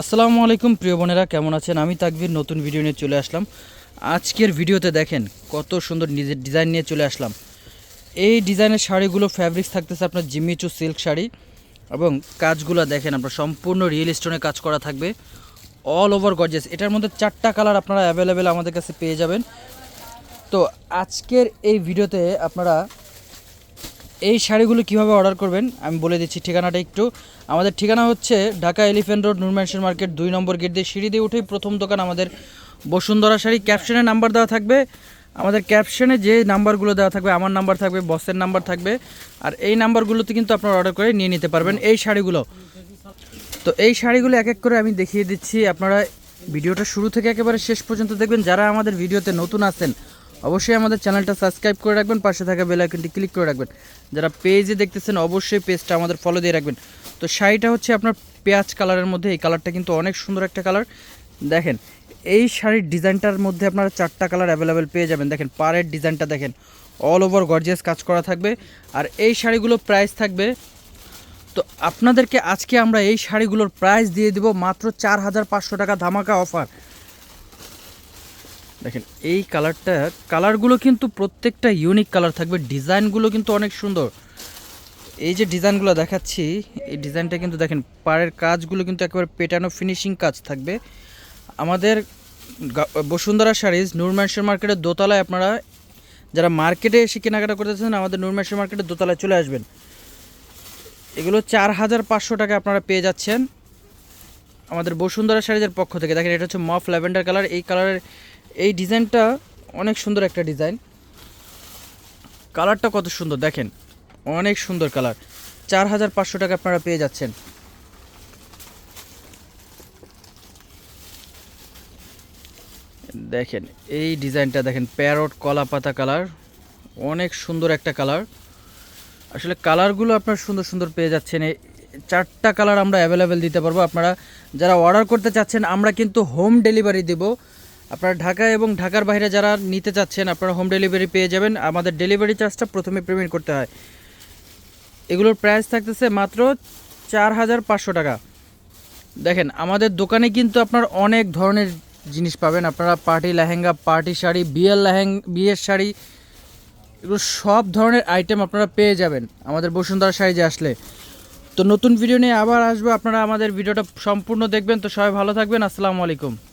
আসসালামু আলাইকুম, প্রিয় বোনেরা, কেমন আছেন? আমি তাকবির, নতুন ভিডিও নিয়ে চলে আসলাম। আজকের ভিডিওতে দেখেন কত সুন্দর নিজের ডিজাইন নিয়ে চলে আসলাম। এই ডিজাইনের শাড়িগুলো ফ্যাব্রিক্স থাকতেছে আপনার জিমিচু সিল্ক শাড়ি এবং কাজগুলো দেখেন আপনার সম্পূর্ণ রিয়েল স্টোনে কাজ করা থাকবে। অল ওভার গর্জেস এটার মধ্যে চারটা কালার আপনারা অ্যাভেলেবেল আমাদের কাছে পেয়ে যাবেন। তো আজকের এই ভিডিওতে আপনারা এই শাড়িগুলো কীভাবে অর্ডার করবেন? আমি বলে দিচ্ছি ঠিকানাটা একটু। আমাদের ঠিকানা হচ্ছে Dhaka elephant road Nur Mansion market, দুই নম্বর গেট দিয়ে সিঁড়ি দিয়ে উঠেই প্রথম দোকান আমাদের বসুন্ধরা শাড়ি। ক্যাপশনে নাম্বার দেওয়া থাকবে। আমাদের ক্যাপশনে যে নাম্বারগুলো দেওয়া থাকবে, আমার নাম্বার থাকবে, বসের নাম্বার থাকবে। আর এই নাম্বারগুলোতে কিন্তু আপনারা অর্ডার করে নিয়ে নিতে পারবেন এই শাড়িগুলো। তো এই শাড়িগুলো এক এক করে আমি দেখিয়ে দিচ্ছি। আপনারা ভিডিওটা শুরু থেকে একেবারে শেষ পর্যন্ত দেখবেন। যারা আমাদের ভিডিওতে নতুন আছেন অবশ্যই আমাদের চ্যানেলটা সাবস্ক্রাইব করে রাখবেন, পাশে থাকা বেল আইকনটি ক্লিক করে রাখবেন। যারা পেজে দেখতেছেন, অবশ্যই পেজটা আমাদের ফলো দিয়ে রাখবেন। তো শাড়িটা হচ্ছে আপনার পেঁয়াজ কালারের মধ্যে, এই কালারটা কিন্তু অনেক সুন্দর একটা কালার দেখেন, এই শাড়ির ডিজাইনটার মধ্যে আপনারা চারটা কালার অ্যাভেলেবেল পেয়ে যাবেন। দেখেন, পাড়ের ডিজাইনটা দেখেন অল ওভার গর্জিয়াস কাজ করা থাকবে। আর এই শাড়িগুলো প্রাইস থাকবে, তো আপনাদেরকে আজকে আমরা এই শাড়িগুলোর প্রাইস দিয়ে দিব মাত্র চার হাজার পাঁচশো টাকা ধামাকা অফার দেখেন, এই কালারটা, কালারগুলো কিন্তু প্রত্যেকটা ইউনিক কালার থাকবে। ডিজাইনগুলো কিন্তু অনেক সুন্দর। এই যে ডিজাইনগুলো দেখাচ্ছি, এই ডিজাইনটা কিন্তু দেখেন, পাড়ের কাজগুলো কিন্তু একেবারে পেটানো ফিনিশিং কাজ থাকবে। আমাদের বসুন্ধরা শাড়িজ নূর মার্কেটের দোতলায় আপনারা যারা মার্কেটে এসে কেনাকাটা করতেছেন আমাদের নূর ম্যানশন মার্কেটের দোতলায় চলে আসবেন। এগুলো চার হাজার পাঁচশো টাকা আপনারা পেয়ে যাচ্ছেন। আমাদের বসুন্ধরা শাড়িজের পক্ষ থেকে। দেখেন, এটা হচ্ছে মফ ল্যাভেন্ডার কালার। এই কালারের এই ডিজাইনটা অনেক সুন্দর একটা ডিজাইন। কালারটা কত সুন্দর, দেখেন। অনেক সুন্দর কালার। চার হাজার পাঁচশো টাকা আপনারা পেয়ে যাচ্ছেন। দেখেন, এই ডিজাইনটা দেখেন, প্যারট কলা পাতা কালার। অনেক সুন্দর একটা কালার। আসলে কালারগুলো আপনার সুন্দর সুন্দর পেয়ে যাচ্ছেন। এই চারটা কালার আমরা অ্যাভেলেবেল দিতে পারব। আপনারা যারা অর্ডার করতে চাচ্ছেন, আমরা কিন্তু হোম ডেলিভারি দেব। আপনারা ঢাকা এবং ঢাকার বাইরে যারা নিতে চাচ্ছেন, আপনারা হোম ডেলিভারি পেয়ে যাবেন। আমাদের ডেলিভারি চার্জটা প্রথমে পেমেন্ট করতে হয়। এগুলোর প্রাইস থাকতেছে মাত্র চার হাজার পাঁচশো টাকা। দেখেন, আমাদের দোকানে কিন্তু আপনার অনেক ধরনের জিনিস পাবেন। আপনারা পার্টি লেহেঙ্গা, পার্টি শাড়ি, বিয়ের লেহেং বিয়ের শাড়ি, এগুলো সব ধরনের আইটেম আপনারা পেয়ে যাবেন। আমাদের বসুন্ধরা শাড়ি যে আসলে। তো নতুন ভিডিও নিয়ে আবার আসব। আপনারা আমাদের ভিডিওটা সম্পূর্ণ দেখবেন। তো সবাই ভালো থাকবেন। আসসালামু আলাইকুম।